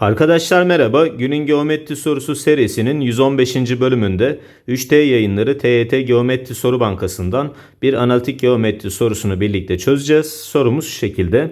Arkadaşlar merhaba. Günün geometri sorusu serisinin 115. bölümünde 3T yayınları TYT Geometri Soru Bankası'ndan bir analitik geometri sorusunu birlikte çözeceğiz. Sorumuz şu şekilde.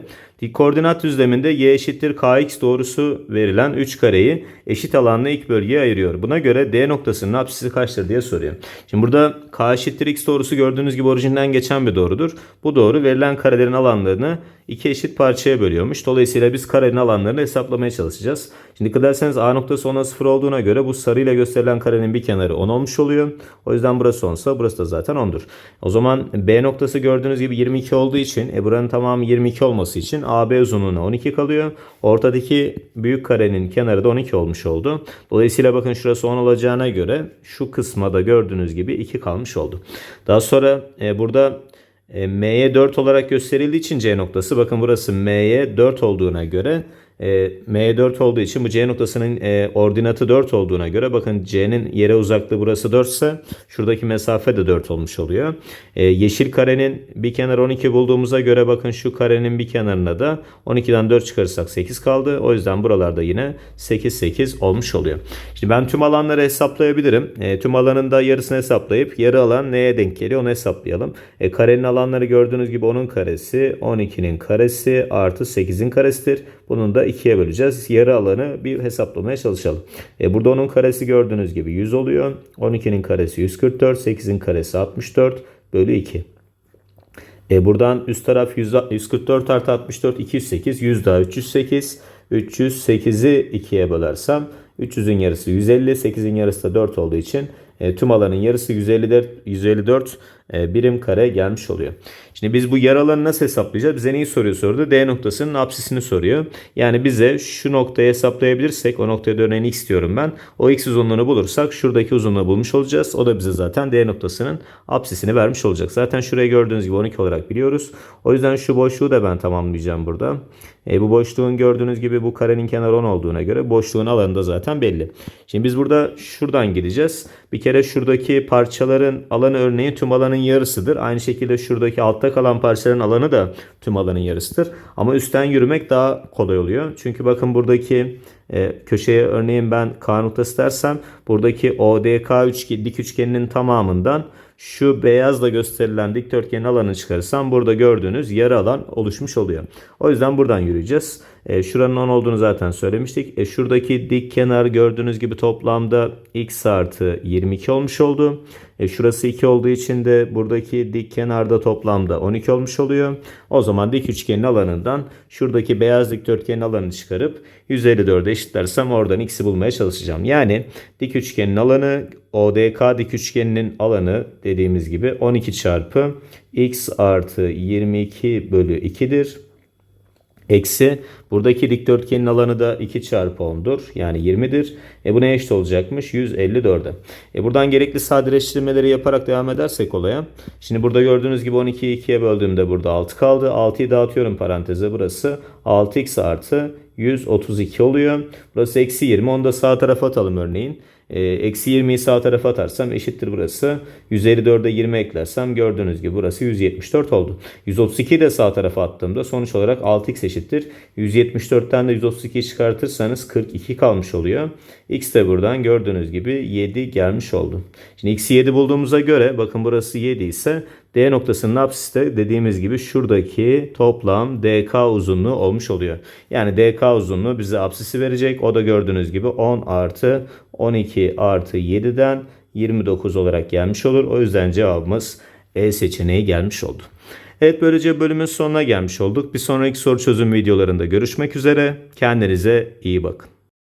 Koordinat düzleminde y eşittir kx doğrusu verilen 3 kareyi eşit alanlı ilk bölgeye ayırıyor. Buna göre D noktasının apsisi kaçtır diye soruyor. Şimdi burada k eşittir x doğrusu gördüğünüz gibi orijinden geçen bir doğrudur. Bu doğru verilen karelerin alanlarını iki eşit parçaya bölüyormuş. Dolayısıyla biz karenin alanlarını hesaplamaya çalışacağız. Şimdi dikkat ederseniz A noktası 10'a 0 olduğuna göre bu sarıyla gösterilen karenin bir kenarı 10 olmuş oluyor. O yüzden burası 10 ise burası da zaten 10'dur. O zaman B noktası gördüğünüz gibi 22 olduğu için e buranın tamamı 22 olması için AB uzunluğuna 12 kalıyor. Ortadaki büyük karenin kenarı da 12 olmuş oldu. Dolayısıyla bakın şurası 10 olacağına göre şu kısma da gördüğünüz gibi 2 kalmış oldu. Daha sonra e, burada e, M'ye 4 olarak gösterildiği için C noktası bakın burası M'ye 4 olduğuna göre e, M 4 olduğu için bu C noktasının e, ordinatı 4 olduğuna göre bakın C'nin yere uzaklığı burası 4 ise şuradaki mesafe de 4 olmuş oluyor. E, yeşil karenin bir kenarı 12 bulduğumuza göre bakın şu karenin bir kenarına da 12'den 4 çıkarırsak 8 kaldı. O yüzden buralarda yine 8 8 olmuş oluyor. Şimdi ben tüm alanları hesaplayabilirim. E, tüm alanın da yarısını hesaplayıp yarı alan neye denk geliyor onu hesaplayalım. E, karenin alanları gördüğünüz gibi 10'un karesi 12'nin karesi artı 8'in karesidir. Bunun da 2'ye böleceğiz. Yarı alanı bir hesaplamaya çalışalım. E, burada onun karesi gördüğünüz gibi 100 oluyor. 12'nin karesi 144. 8'in karesi 64 bölü 2. E, buradan üst taraf 100, 144 artı 64 208. 100 daha 308. 308'i 2'ye bölersem 300'ün yarısı 150. 8'in yarısı da 4 olduğu için e, tüm alanın yarısı 154, 154 e, birim kare gelmiş oluyor. Şimdi biz bu yer alanı nasıl hesaplayacağız? Bize neyi soruyor soruda? D noktasının apsisini soruyor. Yani bize şu noktayı hesaplayabilirsek o noktaya da örneğin x diyorum ben. O x uzunluğunu bulursak şuradaki uzunluğu bulmuş olacağız. O da bize zaten D noktasının apsisini vermiş olacak. Zaten şuraya gördüğünüz gibi 12 olarak biliyoruz. O yüzden şu boşluğu da ben tamamlayacağım burada. E, bu boşluğun gördüğünüz gibi bu karenin kenarı 10 olduğuna göre boşluğun alanı da zaten belli. Şimdi biz burada şuradan gideceğiz. Bir kere şuradaki parçaların alanı örneğin tüm alanın yarısıdır. Aynı şekilde şuradaki altta kalan parçaların alanı da tüm alanın yarısıdır. Ama üstten yürümek daha kolay oluyor. Çünkü bakın buradaki e, köşeye örneğin ben K noktası dersem buradaki ODK üçgen, dik üçgeninin tamamından şu beyazla gösterilen dikdörtgenin alanını çıkarırsam burada gördüğünüz yarı alan oluşmuş oluyor. O yüzden buradan yürüyeceğiz. E, şuranın 10 olduğunu zaten söylemiştik. E, şuradaki dik kenar gördüğünüz gibi toplamda x artı 22 olmuş oldu. E, şurası 2 olduğu için de buradaki dik kenarda toplamda 12 olmuş oluyor. O zaman dik üçgenin alanından şuradaki beyaz dikdörtgenin alanını çıkarıp 154'e eşitlersem oradan x'i bulmaya çalışacağım. Yani dik üçgenin alanı ODK dik üçgeninin alanı dediğimiz gibi 12 çarpı x artı 22 bölü 2'dir. Eksi buradaki dikdörtgenin alanı da 2 çarpı 10'dur. Yani 20'dir. E bu ne eşit olacakmış? 154'e. E buradan gerekli sadeleştirmeleri yaparak devam edersek olaya. Şimdi burada gördüğünüz gibi 12'yi 2'ye böldüğümde burada 6 kaldı. 6'yı dağıtıyorum paranteze burası. 6x artı 132 oluyor. Burası eksi 20. Onu da sağ tarafa atalım örneğin. Eksi 20'yi sağ tarafa atarsam eşittir burası. 154'e 20 eklersem gördüğünüz gibi burası 174 oldu. 132'yi de sağ tarafa attığımda sonuç olarak 6x eşittir. 174'ten de 132'yi çıkartırsanız 42 kalmış oluyor. X de buradan gördüğünüz gibi 7 gelmiş oldu. Şimdi x'i 7 bulduğumuza göre bakın burası 7 ise D noktasının apsisi de dediğimiz gibi şuradaki toplam DK uzunluğu olmuş oluyor. Yani DK uzunluğu bize apsisi verecek. O da gördüğünüz gibi 10 artı 12 artı 7'den 29 olarak gelmiş olur. O yüzden cevabımız E seçeneği gelmiş oldu. Evet böylece bölümün sonuna gelmiş olduk. Bir sonraki soru çözüm videolarında görüşmek üzere. Kendinize iyi bakın.